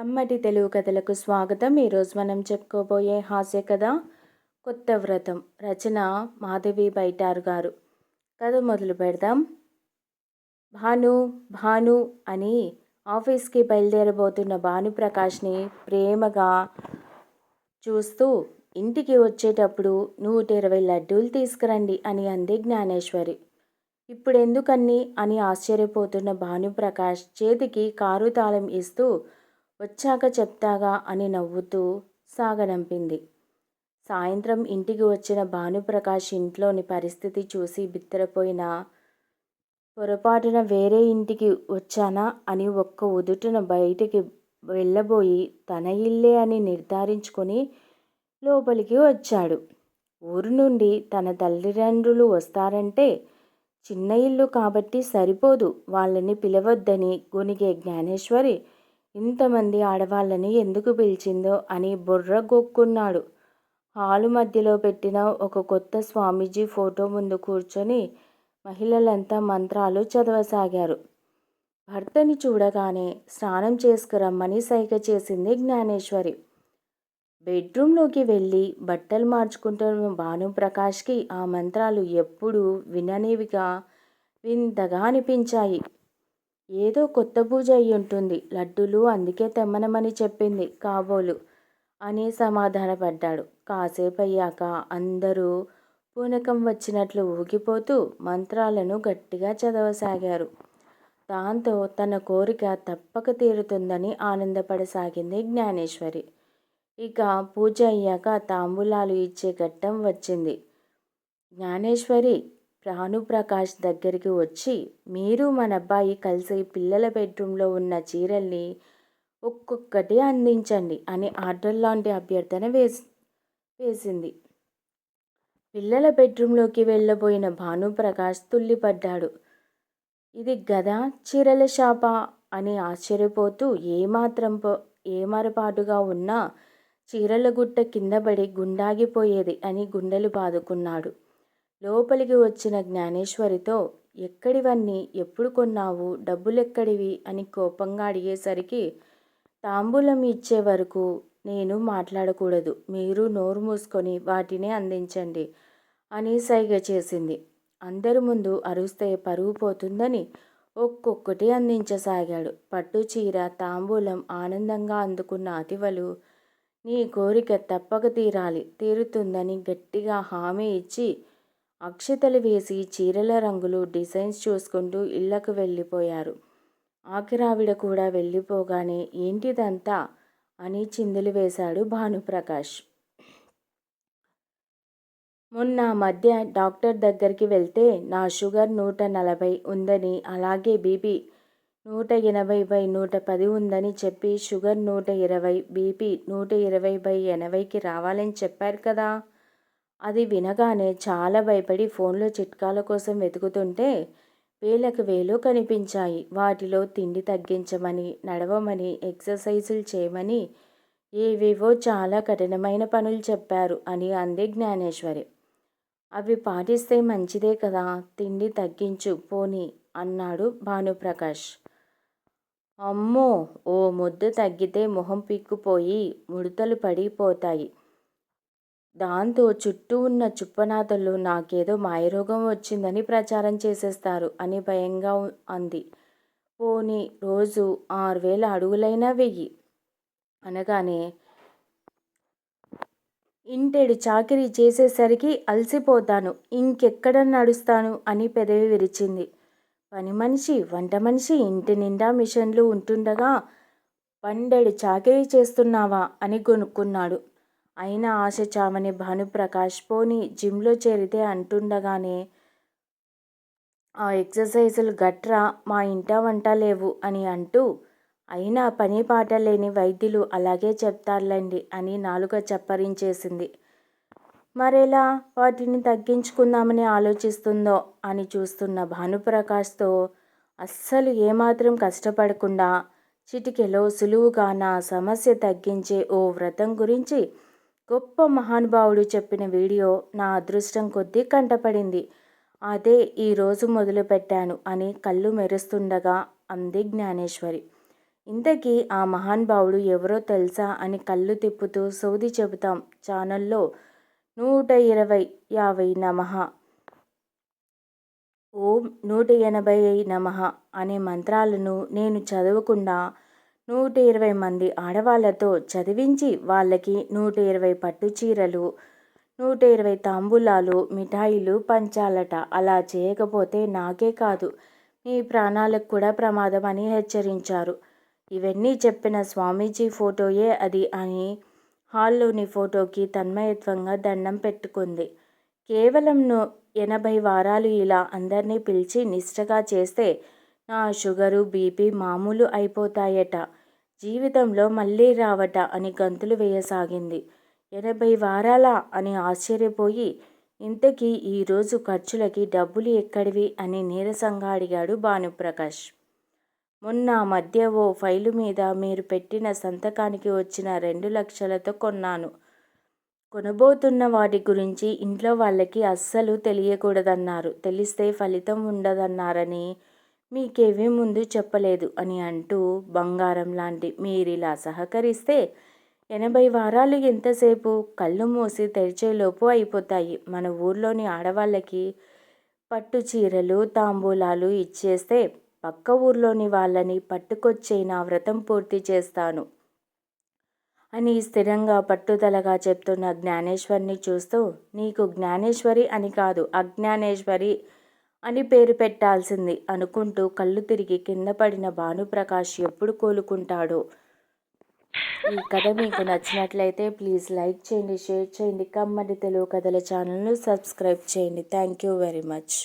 కమ్మటి తెలుగు కథలకు స్వాగతం. ఈరోజు మనం చెప్పుకోబోయే హాస్య కథ కొత్త వ్రతం రచన మాధవి బైటారు గారు. కథ మొదలు పెడదాం. భాను భాను అని ఆఫీస్కి బయలుదేరబోతున్న భానుప్రకాష్ని ప్రేమగా చూస్తూ ఇంటికి వచ్చేటప్పుడు నూట ఇరవై లడ్డూలు తీసుకురండి అని అంది జ్ఞానేశ్వరి. ఇప్పుడెందుకన్నీ అని ఆశ్చర్యపోతున్న భానుప్రకాష్ చేతికి కారు తాళం ఇస్తూ వచ్చాక చెప్తాగా అని నవ్వుతూ సాగనంపింది. సాయంత్రం ఇంటికి వచ్చిన భానుప్రకాష్ ఇంట్లోని పరిస్థితి చూసి బిత్తరపోయిన పొరపాటున వేరే ఇంటికి వచ్చానా అని ఒక్క ఉదుటున బయటికి వెళ్ళబోయి తన ఇల్లే అని నిర్ధారించుకొని లోపలికి వచ్చాడు. ఊరు నుండి తన తల్లిదండ్రులు వస్తారంటే చిన్న ఇల్లు కాబట్టి సరిపోదు వాళ్ళని పిలవద్దని గునిగే జ్ఞానేశ్వరి ఇంతమంది ఆడవాళ్ళని ఎందుకు పిలిచిందో అని బుర్ర గొక్కున్నాడు. హాలు మధ్యలో పెట్టిన ఒక కొత్త స్వామీజీ ఫోటో ముందు కూర్చొని మహిళలంతా మంత్రాలు చదవసాగారు. భర్తని చూడగానే స్నానం చేసుకురమ్మని సైగ చేసింది జ్ఞానేశ్వరి. బెడ్రూమ్లోకి వెళ్ళి బట్టలు మార్చుకుంటున్న భానుప్రకాష్కి ఆ మంత్రాలు ఎప్పుడూ విననివిగా వింతగా అనిపించాయి. ఏదో కొత్త పూజ అయి ఉంటుంది లడ్డూలు అందుకే తెమ్మనమని చెప్పింది కాబోలు అని సమాధానపడ్డాడు. కాసేపు అయ్యాక అందరూ పూనకం వచ్చినట్లు ఊగిపోతూ మంత్రాలను గట్టిగా చదవసాగారు. దాంతో తన కోరిక తప్పక తీరుతుందని ఆనందపడసాగింది జ్ఞానేశ్వరి. ఇక పూజ అయ్యాక తాంబూలాలు ఇచ్చే ఘట్టం వచ్చింది. జ్ఞానేశ్వరి భానుప్రకాష్ దగ్గరికి వచ్చి మీరు మన అబ్బాయి కలిసి పిల్లల బెడ్రూమ్లో ఉన్న చీరల్ని ఒక్కొక్కటి అందించండి అని ఆర్డర్ లాంటి అభ్యర్థన వేసి వేసింది. పిల్లల బెడ్రూమ్లోకి వెళ్ళబోయిన భానుప్రకాష్ తుల్లిపడ్డాడు. ఇది గదా చీరల షాపా? అని ఆశ్చర్యపోతూ ఏమాత్రం ఏమరపాటుగా ఉన్నా చీరల గుట్ట కిందపడి గుండాగిపోయేది అని గుండెలు బాదుకున్నాడు. లోపలికి వచ్చిన జ్ఞానేశ్వరితో ఎక్కడివన్నీ? ఎప్పుడు కొన్నావు? డబ్బులెక్కడివి? అని కోపంగా అడిగేసరికి తాంబూలం ఇచ్చే వరకు నేను మాట్లాడకూడదు. మీరు నోరు మూసుకొని వాటిని అందించండి అని సైగ చేసింది. అందరి ముందు అరుస్తే పరుగు పోతుందని ఒక్కొక్కటి అందించసాగాడు. పట్టు చీర తాంబూలం ఆనందంగా అందుకున్న అతివలు నీ కోరిక తప్పక తీరాలి. తీరుతుందని గట్టిగా హామీ ఇచ్చి అక్షతలు వేసి చీరల రంగులు డిజైన్స్ చూసుకుంటూ ఇళ్ళకు వెళ్ళిపోయారు. ఆఖరావిడ కూడా వెళ్ళిపోగానే ఏంటిదంతా అని చిందులు వేశాడు భానుప్రకాష్. మొన్న మధ్య డాక్టర్ దగ్గరికి వెళ్తే నా షుగర్ నూట నలభై ఉందని అలాగే బీపీ నూట ఎనభై బై నూట పది ఉందని చెప్పి షుగర్ నూట ఇరవై బీపీ నూట ఇరవై బై ఎనభైకి రావాలని చెప్పారు కదా. అది వినగానే చాలా భయపడి ఫోన్లో చిట్కాల కోసం వెతుకుతుంటే వేలకు వేలు కనిపించాయి. వాటిలో తిండి తగ్గించమని నడవమని ఎక్సర్సైజులు చేయమని ఏవేవో చాలా కఠినమైన పనులు చెప్పారు అని అంది జ్ఞానేశ్వరి. అవి పాటిస్తే మంచిదే కదా తిండి తగ్గించు పోని అన్నాడు భానుప్రకాష్. అమ్మో ఓ ముద్దు తగ్గితే మొహం పిక్కుపోయి ముడతలు పడిపోతాయి. దాంతో చుట్టూ ఉన్న చుప్పనాథలు నాకేదో మాయరోగం వచ్చిందని ప్రచారం చేసేస్తారు అని భయంగా అంది. పోనీ రోజు ఆరు వేల అడుగులైనా వెయ్యి. అనగానే ఇంటెడు చాకిరీ చేసేసరికి అలసిపోతాను ఇంకెక్కడ నడుస్తాను అని పెదవి విరిచింది. పని మనిషి వంట మనిషి ఇంటి నిండా మిషన్లు ఉంటుండగా పండెడు చాకిరీ చేస్తున్నావా? అని కొనుక్కున్నాడు అయినా ఆశ చామని భానుప్రకాష్ పోని జిమ్లో చేరితే అంటుండగానే ఆ ఎక్సర్సైజులు గట్రా మా ఇంట వంట లేవు అని అంటూ అయినా పని పాట లేని వైద్యులు అలాగే చెప్తారులేండి అని నాలుక చప్పరించేసింది. మరెలా? వాటిని తగ్గించుకుందామని ఆలోచిస్తుందో? అని చూస్తున్న భానుప్రకాష్తో అస్సలు ఏమాత్రం కష్టపడకుండా చిటికెలో సులువుగా నా సమస్య తగ్గించే ఓ వ్రతం గురించి గొప్ప మహానుభావుడు చెప్పిన వీడియో నా అదృష్టం కొద్దీ కంటపడింది. అదే ఈరోజు మొదలుపెట్టాను అని కళ్ళు మెరుస్తుండగా అంది జ్ఞానేశ్వరి. ఇంతకీ ఆ మహానుభావుడు ఎవరో తెలుసా అని కళ్ళు తిప్పుతూ సోది చెబుతాం ఛానల్లో నూట ఇరవై యాభై నమః. ఓం నూట ఎనభై నమః అనే మంత్రాలను నేను చదవకుండా నూట ఇరవై మంది ఆడవాళ్ళతో చదివించి వాళ్ళకి నూట ఇరవై పట్టు చీరలు నూట ఇరవై తాంబూలాలు మిఠాయిలు పంచాలట. అలా చేయకపోతే నాకే కాదు మీ ప్రాణాలకు కూడా ప్రమాదం అని హెచ్చరించారు. ఇవన్నీ చెప్పిన స్వామీజీ ఫోటోయే అది అని హాల్లోని ఫోటోకి తన్మయత్వంగా దండం పెట్టుకుంది. కేవలం ఎనభై వారాలు ఇలా అందరినీ పిలిచి నిష్టగా చేస్తే నా షుగరు బీపీ మామూలు అయిపోతాయట. జీవితంలో మళ్ళీ రావట అని గంతులు వేయసాగింది. ఎనభై వారాలా అని ఆశ్చర్యపోయి ఇంతకీ ఈరోజు ఖర్చులకి డబ్బులు ఎక్కడివి అని నీరసంగా అడిగాడు భానుప్రకాష్. మొన్న మధ్య ఓ ఫైలు మీద మీరు పెట్టిన సంతకానికి వచ్చిన రెండు లక్షలతో కొన్నాను. కొనబోతున్న వాటి గురించి ఇంట్లో వాళ్ళకి అస్సలు తెలియకూడదన్నారు. తెలిస్తే ఫలితం ఉండదన్నారని మీకేమీ ముందు చెప్పలేదు అని అంటూ బంగారం లాంటి మీరిలా సహకరిస్తే ఎనభై వారాలు ఎంతసేపు కళ్ళు మూసి తెరిచేలోపు అయిపోతాయి. మన ఊర్లోని ఆడవాళ్ళకి పట్టు చీరలు తాంబూలాలు ఇచ్చేస్తే పక్క ఊర్లోని వాళ్ళని పట్టుకొచ్చే నా వ్రతం పూర్తి చేస్తాను అని స్థిరంగా పట్టుదలగా చెప్తున్న జ్ఞానేశ్వరిని చూస్తూ నీకు జ్ఞానేశ్వరి అని కాదు అజ్ఞానేశ్వరి అని పేరు పెట్టాల్సింది. అనుకుంటూ కళ్ళు తిరిగి కింద పడిన భానుప్రకాష్ ఎప్పుడు కోలుకుంటాడో? ఈ కథ మీకు నచ్చినట్లయితే ప్లీజ్ లైక్ చేయండి షేర్ చేయండి కమ్మడి తెలుగు కథల ఛానల్ను సబ్స్క్రైబ్ చేయండి. Thank you very much.